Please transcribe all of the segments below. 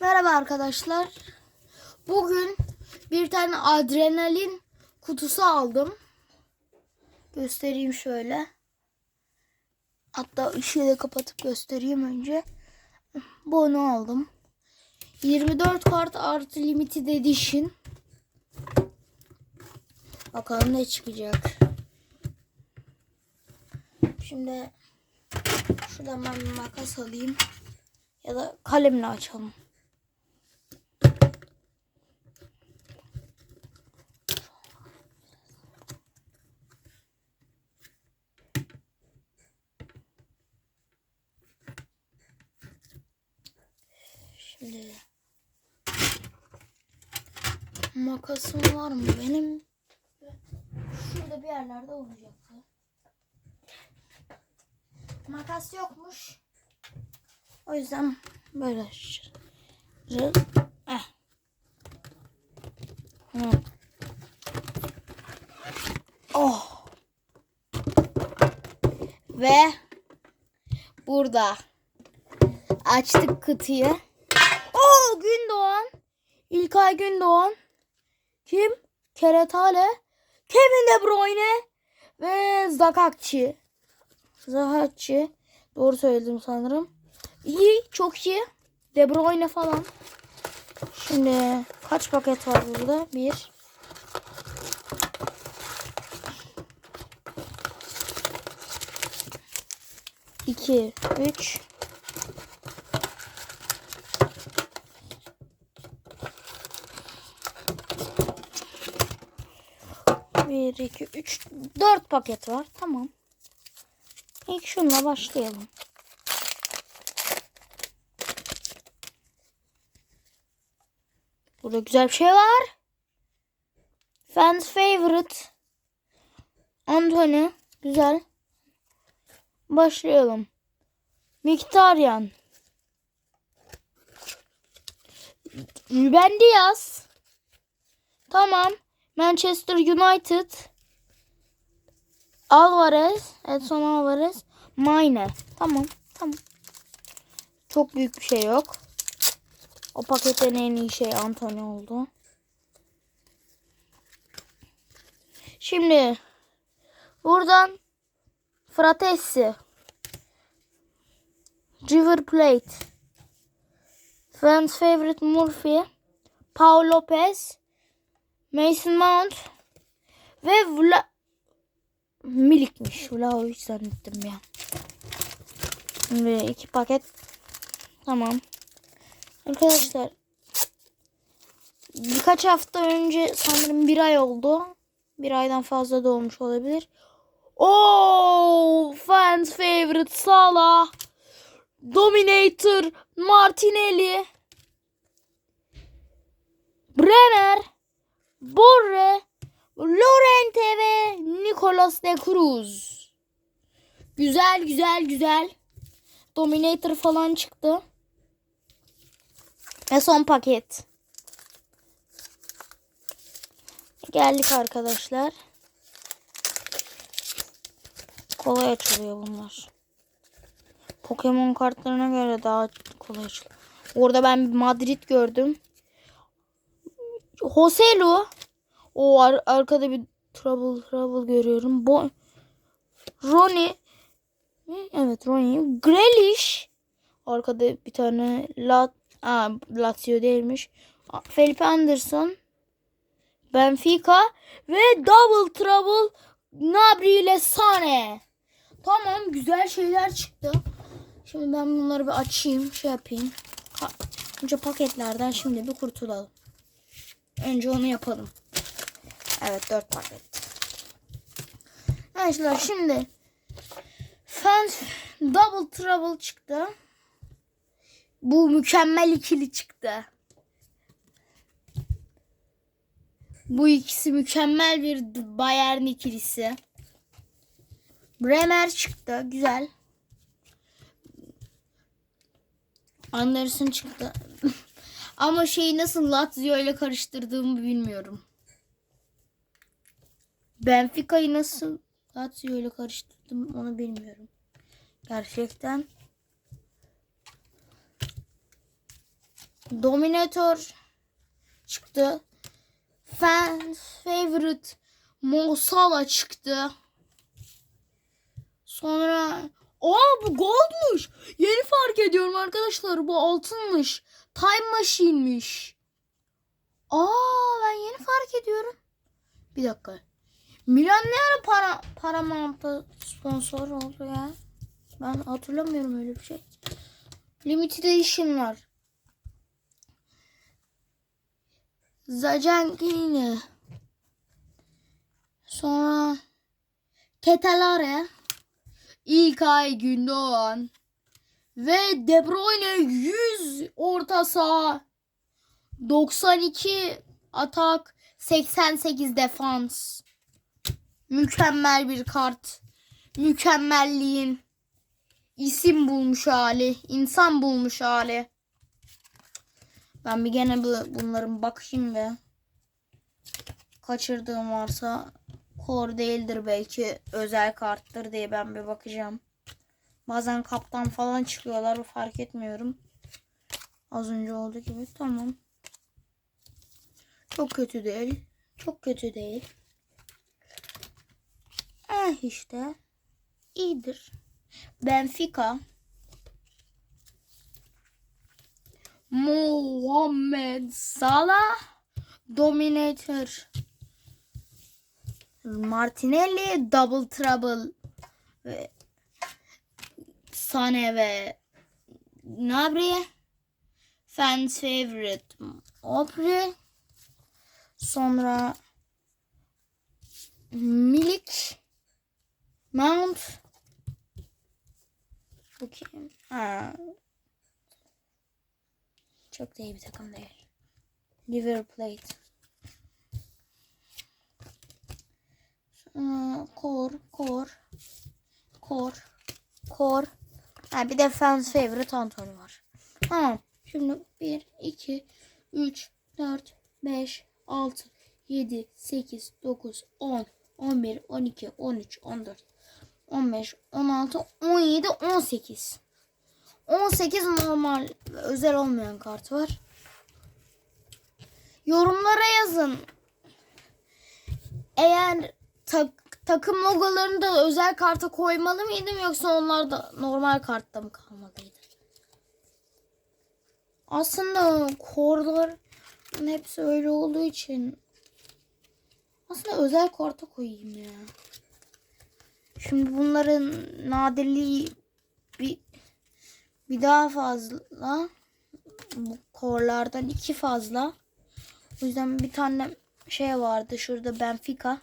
Merhaba arkadaşlar. Bugün bir tane adrenalin kutusu aldım. Göstereyim şöyle. Hatta ışığı da kapatıp göstereyim önce. Bunu aldım. 24 kart artı limited edition. Bakalım ne çıkacak. Şimdi şuradan ben bir makas alayım. Ya da kalemle açalım. Şimdi makasım var mı benim? Şurada bir yerlerde olacaktı. Makas yokmuş. O yüzden böyle. Eh. Oh. Ve burada açtık kutuyu. Oo Gündoğan. İlkay Gündoğan. Kim? Keretale. Kevin De Bruyne ve Zakakçı. Zakakçı. Doğru söyledim sanırım. İyi, çok iyi. De Bruyne falan. Şimdi kaç paket var burada? Bir. İki, üç. Bir, iki, üç, dört paket var. Tamam. İlk şunla başlayalım. Burada güzel bir şey var. Fans favorite. Anthony. Güzel. Başlayalım. Mkhitaryan. Ruben Diaz. Tamam. Manchester United. Alvarez. Edson Alvarez. Mine. Tamam. Tamam. Çok büyük bir şey yok. O paketin en iyi şey Anthony oldu. Şimdi buradan Fratesi River Plate Fans Favorite Murphy Paul Lopez Mason Mount ve Vla Milikmiş. Vlahovic zannettim ya. Şimdi iki paket tamam. Arkadaşlar birkaç hafta önce sanırım bir ay oldu. Bir aydan fazla da olmuş olabilir. Oh, fans favorite Salah, Dominator, Martinelli, Bremer, Borre, Lorente ve Nicolas de Cruz. Güzel güzel güzel. Dominator falan çıktı. Ve son paket. Geldik arkadaşlar. Kolay açılıyor bunlar. Pokemon kartlarına göre daha kolay açılıyor. Orada ben Madrid gördüm. Joselu. O ar arkada bir Trouble Trouble görüyorum. Bo Ronnie. Evet Ronnie. Grealish. Arkada bir tane Lat Aa, Lazio değilmiş. Felipe Anderson. Benfica ve Double Trouble Nabri ile Sane. Tamam güzel şeyler çıktı. Şimdi ben bunları bir açayım. Şey yapayım. Önce paketlerden şimdi bir kurtulalım. Önce onu yapalım. Evet 4 paket. Arkadaşlar şimdi Fans Double Trouble çıktı. Bu mükemmel ikili çıktı. Bu ikisi mükemmel bir Bayern ikilisi. Bremer çıktı. Güzel. Anderson çıktı. Ama şeyi nasıl Lazio ile karıştırdığımı bilmiyorum. Benfica'yı nasıl Lazio ile karıştırdım onu bilmiyorum. Gerçekten. Dominator çıktı. Fans favorite Mo Salah çıktı. Sonra Aa bu goldmuş. Yeni fark ediyorum arkadaşlar. Bu altınmış. Time machine'miş. Aa ben yeni fark ediyorum. Bir dakika. Milan ne ara para Paramount'a sponsor oldu ya? Ben hatırlamıyorum öyle bir şey. Limited Edition var. Zacankini. Sonra Ketelare. İlkay Gündoğan. Ve De Bruyne 100 orta saha. 92 atak. 88 defans. Mükemmel bir kart. Mükemmelliğin isim bulmuş hali. insan bulmuş hali. Ben bir gene bu, bunların bakayım ve kaçırdığım varsa kor değildir belki özel karttır diye ben bir bakacağım. Bazen kaptan falan çıkıyorlar fark etmiyorum. Az önce olduğu gibi tamam. Çok kötü değil. Çok kötü değil. Eh işte. iyidir. Benfica. Muhammed Salah. Dominator. Martinelli. Double Trouble. Ve Sane ve Nabri. Fans favorite. Opri. Sonra Milik. Mount. Bu kim? Ha. Çok da iyi bir takım değil. River Plate. Kor, Kor, Kor, Kor. Ha, bir de fans favorite Anthony var. Tamam. Şimdi 1, 2, 3, 4, 5, 6, 7, 8, 9, 10, 11, 12, 13, 14, 15, 16, 17, 18. 18 normal özel olmayan kart var. Yorumlara yazın. Eğer tak, takım logolarını da özel karta koymalı mıydım yoksa onlar da normal kartta mı kalmalıydı? Aslında korların hepsi öyle olduğu için aslında özel karta koyayım ya. Şimdi bunların nadirliği bir bir daha fazla. Bu korlardan iki fazla. O yüzden bir tane şey vardı şurada Benfica.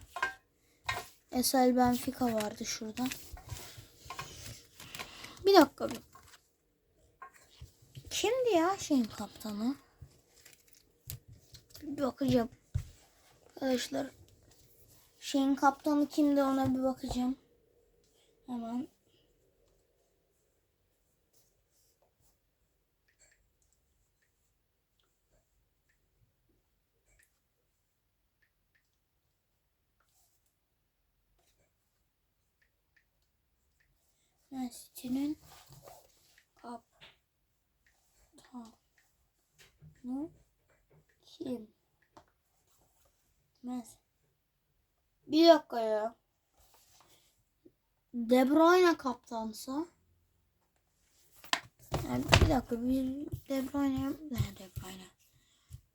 Esel Benfica vardı şurada. Bir dakika bir. Kimdi ya şeyin kaptanı? Bir bakacağım. Arkadaşlar şeyin kaptanı kimdi ona bir bakacağım. Hemen. City'nin kaptanı kim? Man Bir dakika ya. De Bruyne kaptansa yani bir dakika bir De Bruyne ne De Bruyne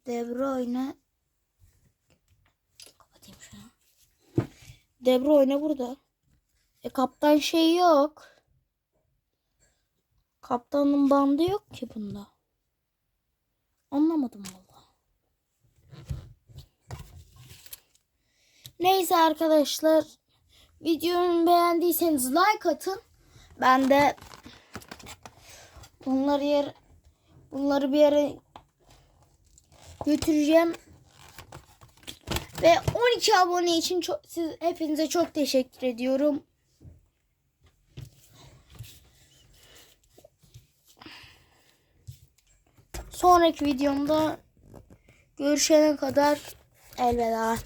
De Bruyne kapatayım şunu. De Bruyne burada. E kaptan şey yok. Kaptanın bandı yok ki bunda. Anlamadım valla. Neyse arkadaşlar. Videomu beğendiyseniz like atın. Ben de bunları yer bunları bir yere götüreceğim. Ve 12 abone için çok, siz hepinize çok teşekkür ediyorum. Sonraki videomda görüşene kadar elveda.